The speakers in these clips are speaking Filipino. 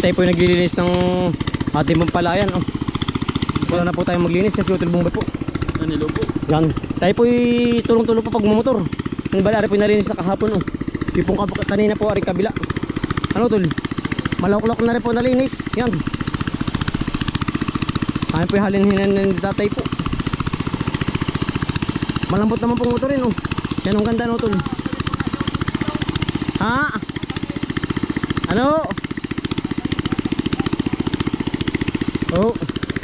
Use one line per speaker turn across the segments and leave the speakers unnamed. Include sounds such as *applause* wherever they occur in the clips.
tayo po yung naglilinis ng ating pampalayan. Oh. Wala na po tayong maglinis kasi hotel bumbay po.
Nanilo po.
Yan. Tayo po tulong-tulong po pag mumotor. Ano ba, ari po yung nalinis na kahapon. Oh. Yung pong kanina po, ari kabila. Ano tol? Malawak-lawak na rin po nalinis. Yan. Kaya po yung halin-hinan ng tatay po. Malambot naman pong motor rin. Oh. Yan ang ganda no tol. Ha? Ano? Oh.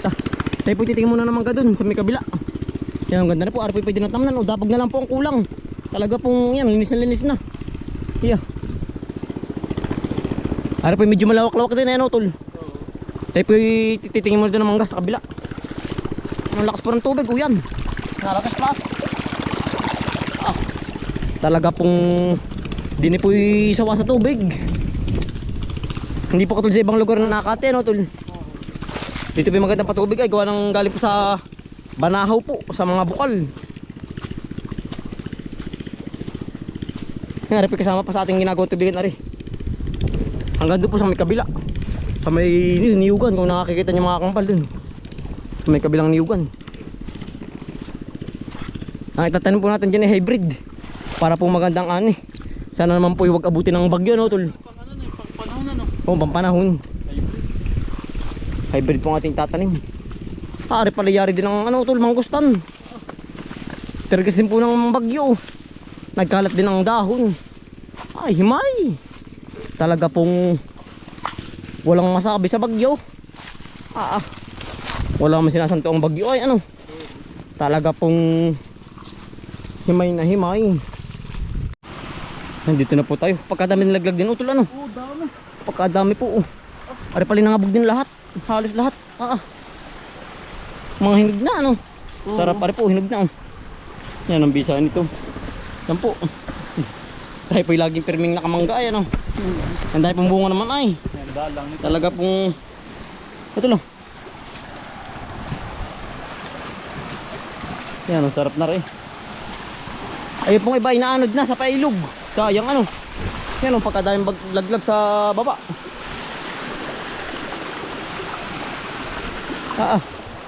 Ta tayo po titingin muna naman ka dun sa may kabila. Yan ang ganda na po. Ari po pwede na tamnan. O dapag na lang po ang kulang. Talaga pong yan. Linis na linis na. Yeah. Ari po medyo malawak-lawak din ano tol. Tayo po titingin muna dun ng mangga sa kabila. Ang lakas po ng tubig. O yan. Nalakas-las. Ah. Talaga pong Dini po sawa sa tubig. Hindi po katulad sa ibang lugar na nakate, no, tol. Dito yung magandang patubig ay gawa ng galing po sa Banahaw po, sa mga bukal. Yan, po kasama pa sa ating ginagawang tubigan, ari. Hanggang doon po sa may kabila. Sa may ni- niyugan, kung nakakikita niyo mga kampal dun. Sa may kabilang niyugan. Ang itatanim po natin dyan ay hybrid. Para po magandang ani. Sana naman po huwag abutin ng bagyo, no, tol.
Pang ano na, pang panahon na no.
O, pampanahon.
Hybrid.
Po ang ating tatanim. Ari pala yari din ng ano, tol, mangustan. Tergas din po ng bagyo. Nagkalat din ng dahon. Ay, himay. Talaga pong walang masabi sa bagyo. Ah, ah. Wala man sinasanto ang bagyo. Ay, ano. Talaga pong himay na himay. Nandito na po tayo. Pagkadami nilaglag din utol ano.
Oo, dami.
Pagkadami po. Oh. Ari pala nangabog din lahat. Halos lahat. Ah, ah. Mga hinog na ano.
Oo.
Sarap pare po, hinog na. Oh. Yan ang bisa nito. Yan po. Tayo po laging pirming nakamangga ay ano. Ang dahil pong bunga naman ay.
Yan, dalang nito.
Talaga pong ito lang. Yan, ang sarap na rin. Ayun pong iba inaanod na sa pailog. Sayang ano. Yan ang pagkadaming bag- laglag sa baba. Ah, ah.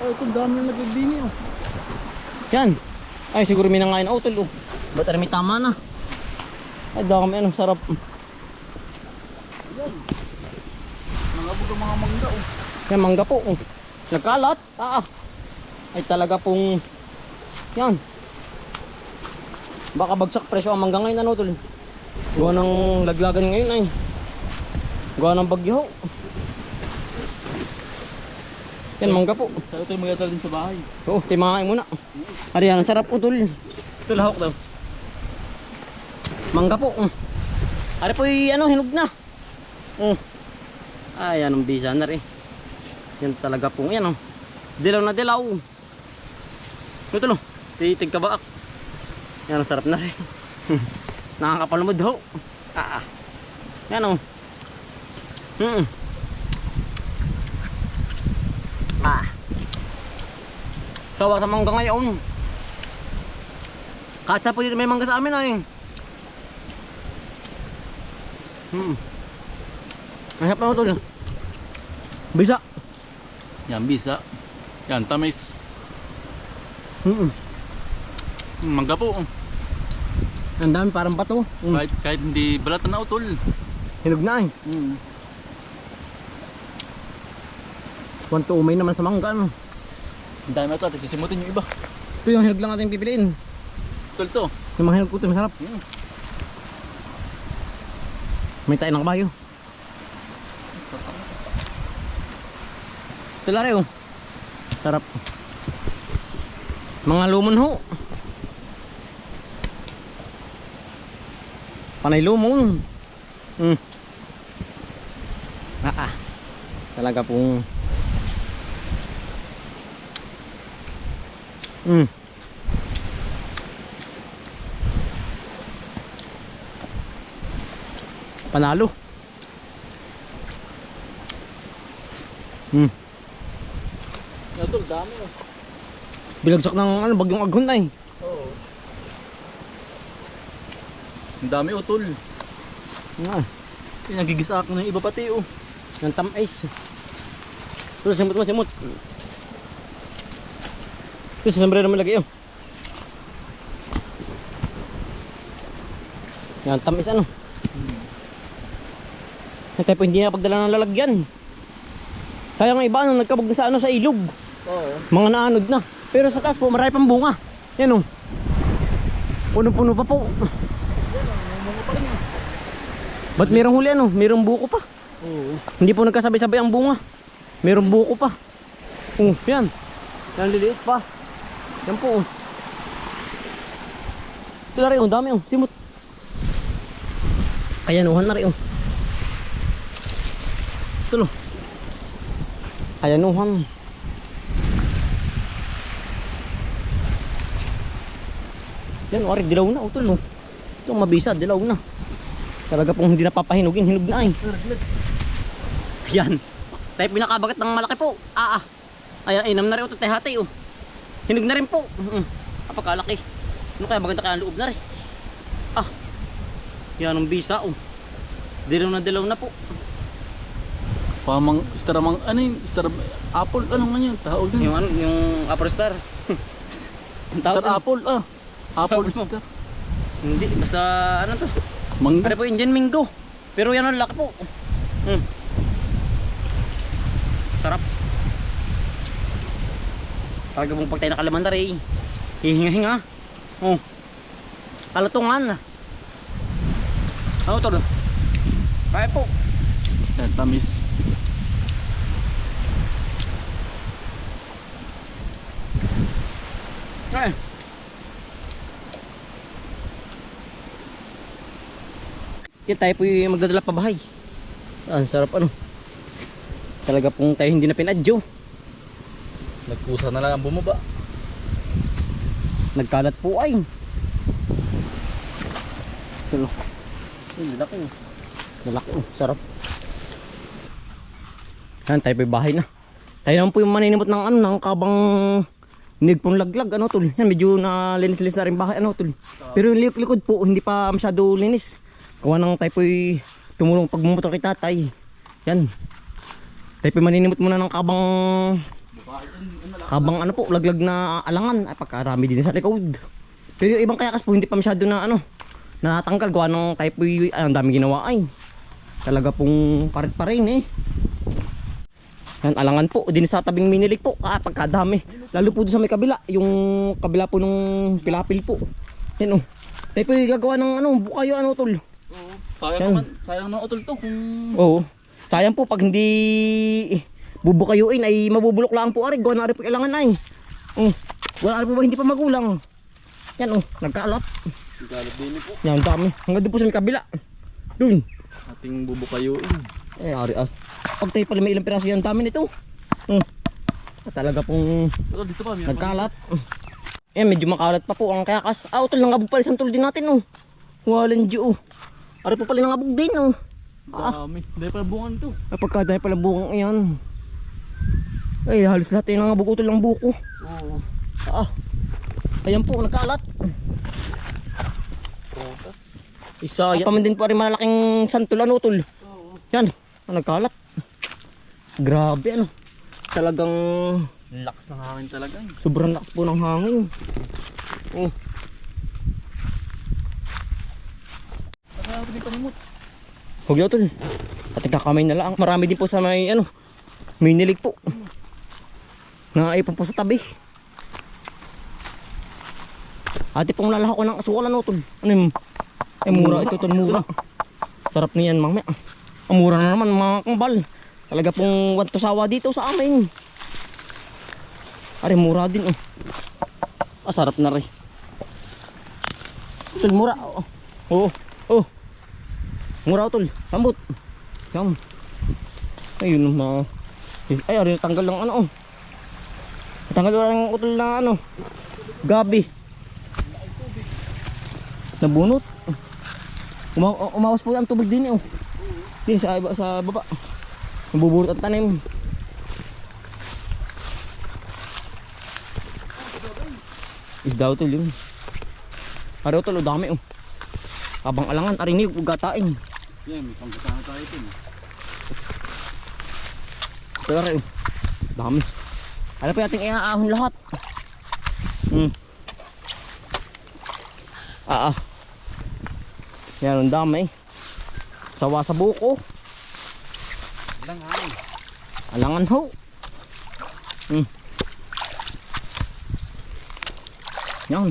Ay, ito dami na nagagdini oh.
Yan. Ay, siguro may nangain na utol. Oh. Ba't may tama na? Ay, dami ano, sarap.
Nangabog ang mga mangga oh.
Yan, mangga po. Oh. Nagkalat. Ah, ah. Ay, talaga pong... Yan. Baka bagsak presyo ang mangga ngayon, ano, tol? Gawa ng laglagan ngayon, ay. Gawa ng bagyo. Yan, mangga po.
Ito yung magdadala din sa bahay.
Oo, timahain muna. Ari, ang sarap po, tol. Ito, lahok daw. Mangga po. Mm. Ari po, ano, hinog na. Mm. Ay, yan ang bisa na rin. Yan talaga po, yan, oh. Dilaw na dilaw. Ito, no. Titig ka ba? Yan, ang sarap na rin. *laughs* Nakakapalumod ho. Ah, ah. Yan, oh. Mm. Ah. Sawa sa mangga ngayon. Kahit sa po dito may mangga sa amin ay. Hmm. Ang na ito. Bisa.
Yan, bisa. Yan, tamis.
Hmm.
Mangga po.
Ang dami parang bato. Hmm.
Kahit, kahit hindi balatan na utol.
Hinog na eh.
Mm.
Kwanto umay naman sa mangga ano.
Ang dami ito at sisimutin yung iba.
Ito yung hinog lang natin pipiliin.
Utol to.
Yung mga hinog po ito masarap.
Mm.
May tayo ng kabayo. Ito lari oh. Sarap. Mga lumon ho. Panay lumon. Hmm. Ah, ah. Talaga pong Hmm. Panalo. Hmm.
Utol, dami oh.
Bilagsak ng ano, bagyong aghon ay.
Oo. Ang dami utol.
Ah.
Yung nagigisak na yung iba pati oh.
Ng tamis. Ito, simot mo, simot. Ito, sa sombrero mo lagay, oh. Yan, tamis ano. Yung type hindi na pagdala ng lalagyan. Sayang ang iba, ano, nagkabog na sa ano, sa ilog.
Oo.
Mga naanod na. Pero sa taas po, marami pang bunga. Yan oh. Puno-puno pa po. Ba't merong huli ano? Merong buko pa.
Oo.
Hindi po nagkasabay-sabay ang bunga. Merong buko pa. Oh, yan. Yan liliit pa. Yan po. oh. Ito na rin, oh, dami oh. Simot. Kayanuhan na rin oh. Ito lo. Kayanuhan. Yan, wari, dilaw na. Utol, no. Ito, mabisa, dilaw na. Talaga pong hindi napapahinugin, hinog na eh. Yan. Tayo pinakabagat ng malaki po. Ah, ah. Ayan, inam na rin ito, tehate, oh. Hinog na rin po. Mm Apakalaki. Ano kaya maganda kaya ang loob na rin. Ah. Yan ang bisa, oh. Dilaw na dilaw na po.
Pamang, staramang, ano yun? Star, apple, ano nga yun? Tawag
Yung
yun.
ano, yung Apple Star. *laughs*
Star
tawag
apple, ah. Apple
mo.
star.
Hindi, basta ano to.
Mangga.
Ano po, Indian Mingo. Pero yan ang laki po. Hmm. Sarap. Talaga pong pag tayo nakalamandar eh. Hihinga-hinga. Oh. Kalatungan. Ano to? Kaya po.
Tamis.
Eh. Yan tayo po yung magdadala pa bahay. Ang sarap ano. Talaga pong tayo hindi na pinadyo.
Nagkusa na lang ang bumaba.
Nagkalat po ay. Tulo. Ay, lalaki. Lalaki oh, sarap. Yan, tayo yung bahay na. Tayo naman po yung maninimot ng ano, ng kabang Ninig pong laglag, ano tol. Yan, medyo na linis-linis na rin bahay, ano tol. Pero yung lik- likod po, hindi pa masyado linis. Gawa ng tayo po'y tumulong pagmumotor kay tatay. Yan. Tayo po'y maninimot muna ng kabang kabang ano po, laglag na alangan. Ay, pagkarami din sa likod. Pero yung ibang kayakas po, hindi pa masyado na ano, natanggal. Gawa ng tayo po'y, ay, ang dami ginawa ay. Talaga pong parit pa rin eh. Yan, alangan po. Din sa tabing minilig po. Ah, pagkadami. Lalo po doon sa may kabila. Yung kabila po nung pilapil po. Yan oh. Tayo po gagawa ng ano, bukayo ano tol.
Oo. Sayang
Yan.
naman, sayang naman utol to kung...
Oo. Sayang po pag hindi bubukayuin ay mabubulok lang po ari. Gawa na ari po kailangan ay. Oh. Wala ari po ba hindi pa magulang. Yan oh, nagkaalot.
Galit din po.
Yan, ang dami. Hanggang doon po sa may kabila. Doon.
Ating bubukayuin.
Eh, ari ah. Pag tayo pala may ilang piraso yan, dami nito. Ah, talaga pong
Utol, dito pa.
Nagkalat. Eh, medyo makalat pa po ang kayakas. Ah, utol, nangabog pala isang tulad din natin, oh. Walang diyo, oh. Ari po pala nangabog din, oh.
dito. Dami. Dahil pala bungan to.
Ah, pagkadahay pala bukang iyan. Ay, halos lahat yung nangabog utol ng buko.
Oo.
Ah, ayan po, nagkalat.
Protas.
Isa, yan. Paman din po rin malalaking santulan, utol.
Oo.
Yan, ah, nagkalat. Grabe, ano. Talagang
Lakas ng hangin talaga. eh.
sobrang lakas po ng hangin. Oh,
Saka ako din panimot.
Huwag yaw tol. At nagkakamay na lang. Marami din po sa may ano. May nilig po. Naipon po sa tabi. Ate pong lalaki ko ng asukal ano tol. Ano yung eh, mura ito tol mura. Sarap niyan mamaya. Ang mura na naman mga kambal. Talaga pong wanto sawa dito sa amin. Are mura din oh. Ah, sarap na rin. Tol mura. Oh. Oh. Oh. Mura utol. Sambot. Yan. Ayun na. Ay, ari tanggal lang ano oh. Tanggal lang utol na ano. Gabi. Nabunot. Uma umawas po ang tubig din eh, oh. Din sa iba- sa baba. Nabubunot ang tanim. Isda utol yun. Ari utol, oh, dami oh. Abang alangan, ari ni ugatain.
Yan, may pangkasama tayo ito.
Ito rin. Dami. Ano pa ating iaahon lahat? Hmm. Ah ah. Yan ang dami. Sawa sa buko.
Langan.
Alangan ho. Hmm. Yan.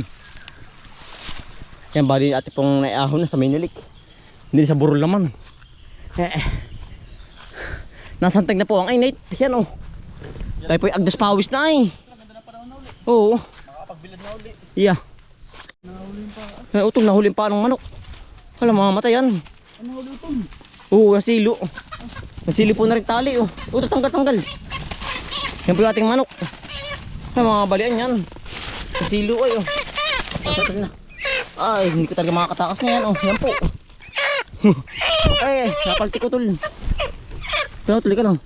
Yan bali ate pong naiahon na sa Maynilik. Hindi sa burol naman. Eh. eh. Nasantag na po ang init. Yan oh. Tayo po agdas pawis na
uli.
Oo.
Makakapagbilad na uli.
Iya.
Nahuli pa.
Eh, utol nahuli pa ng manok. Wala mamamatay yan.
Ano huli ito?
Oo, nasilo. Nasilo po na rin tali oh. Uto tanggal tanggal. Yan po ating manok. Ay mga balian yan. Nasilo ay oh. Ay, hindi ko talaga makakatakas na yan oh. Yan po. *laughs* ay, napalti ko tol. Pero tuloy ka lang.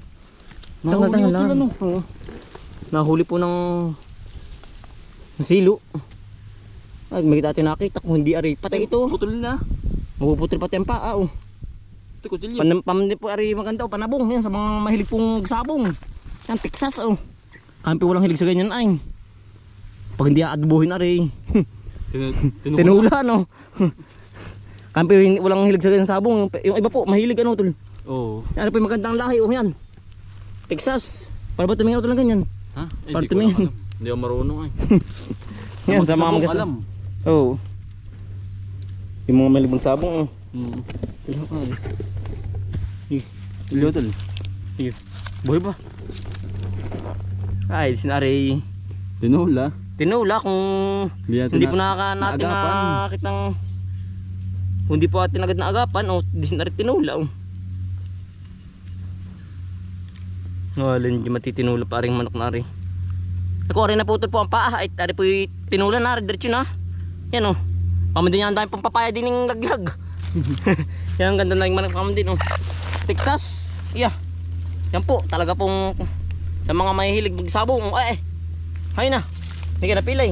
Nahuli utol,
lang.
ano?
Oo. Nahuli po ng nasilo. Ay, may dati nakita kung hindi ari patay ito.
Putol na.
Mapuputol pati ang paa oh.
Ito kutsilyo.
Pan pam po ari maganda o panabong yan sa mga mahilig pong sabong. Yan Texas oh. Kampi walang hilig sa ganyan ay. Pag hindi aadubuhin ari.
Tinula.
No. Kampi walang hilig sa ganyan sabong. Yung, iba po mahilig ano tol.
Oo.
Yan po yung magandang lahi oh yan. Texas. Para ba tumingin ako lang ganyan?
Ha? Eh,
Para tumingin.
Hindi ako marunong ay. *laughs*
Yan sa mga magasabong.
alam.
Oo. Oh. Yung mga mahilig sabong oh.
Hmm.
Ilan ka?
Kutsilyo tol.
Iyo. Buhay ba? Ay, sinari.
Tinula.
Tinula kung
Hindi
hindi po nakaka natin
naagapan.
nakakitang kung hindi po atin agad na agapan o di na rin tinula oh. Wala hindi matitinula pa rin manok na rin. Ako rin naputol po ang paa ay tari po yung tinula na rin diretso na. Yan oh. Pamandin yan ang dami pong papaya din ng laglag. *laughs* yan ang ganda na yung manok pamandin oh. Texas. Yeah. Yan po talaga pong sa mga mahihilig magsabong. Ay, eh. Hay na. Hindi ka napilay.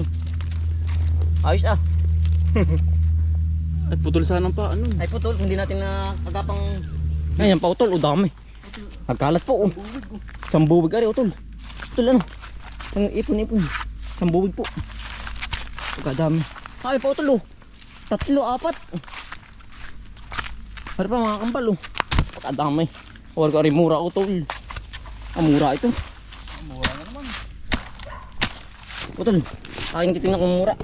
Ayos ah. *laughs*
Ay, putol sana pa. Ano?
Ay putol, hindi natin na agapang... Ayan pa utol, o dami. Nagkalat po oh. Sambubig ari utol. Utol ano? Ang ipon-ipon. Sambubig po. Pagkadami. Ay pa utol oh. Tatlo, apat. Ano pa mga kambal oh. Pagkadami. Huwag ko rin mura utol. Ah, mura ito.
Mura na naman.
Utol, akin kiting na kung mura.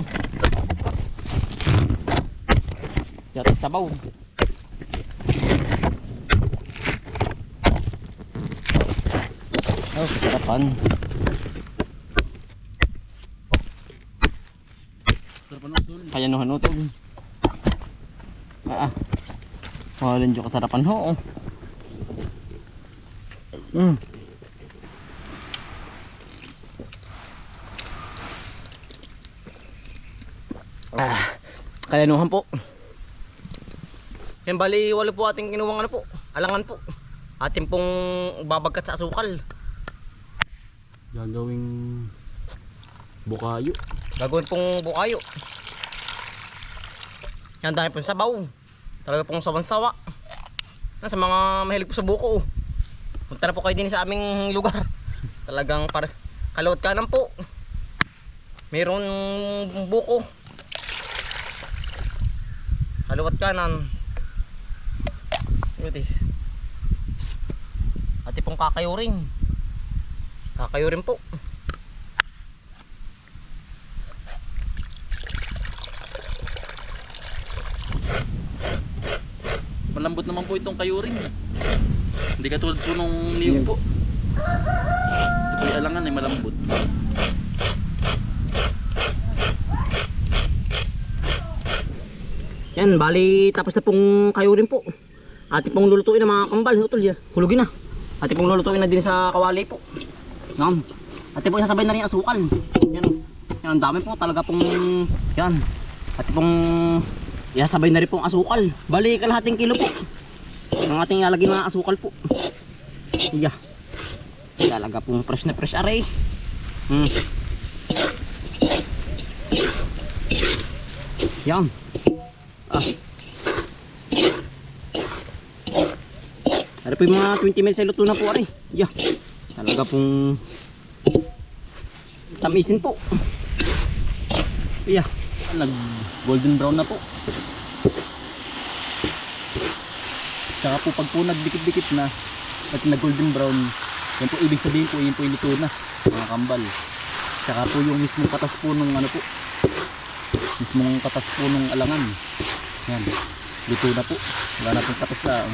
Yata sabaw. Oh, kasarapan.
Sarap ano tol.
Kaya nuhan utol. Ah, ah. Mahalin dyan kasarapan ho. Mm. Ah, kayanuhan po. Yan bali walo po ating kinuwang ano po, alangan po. Ating pong babagkat sa asukal.
Gagawing bukayo.
Gagawin pong bukayo. Yan dahil pong sabaw. Talaga pong sawan-sawa. Sa mga mahilig po sa buko. Punta na po kayo din sa aming lugar. *laughs* Talagang para kalawat kanan po. Mayroon buko. Kalawat kanan. Yutis. Ati pong kakayuring. Kakayuring po.
Malambot naman po itong kayuring. Hindi katulad po nung niyog po. Ito po yung alangan ay malambot.
Yan, bali tapos na pong kayo rin po. Ati pong lulutuin ng mga kambal, utol. Hulugin na. Ati pong lulutuin na din sa kawali po. Yan. Ati pong sasabay na rin ang asukal. Yan. Yan, ang dami po talaga pong yan. Ati pong isasabay na rin pong asukal. Bali kalahating kilo po. Ang ating ilalagay na asukal po. Yeah. Talaga pong fresh na fresh array. Hmm. Yan. Ah. Ano po yung mga 20 minutes ay luto na po ari. Yeah. Talaga pong tamisin po. Iya.
Nag golden brown na po. Tsaka po pag po nagdikit-dikit na at nag golden brown, yan po ibig sabihin po yun po yung na mga kambal. Tsaka po yung mismong katas po nung ano po. Mismong katas po nung alangan. Yan. Luto na po. Wala na pong katas na.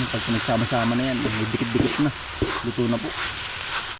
Yung pag nagsama-sama na yan, may dikit-dikit na. Luto na po.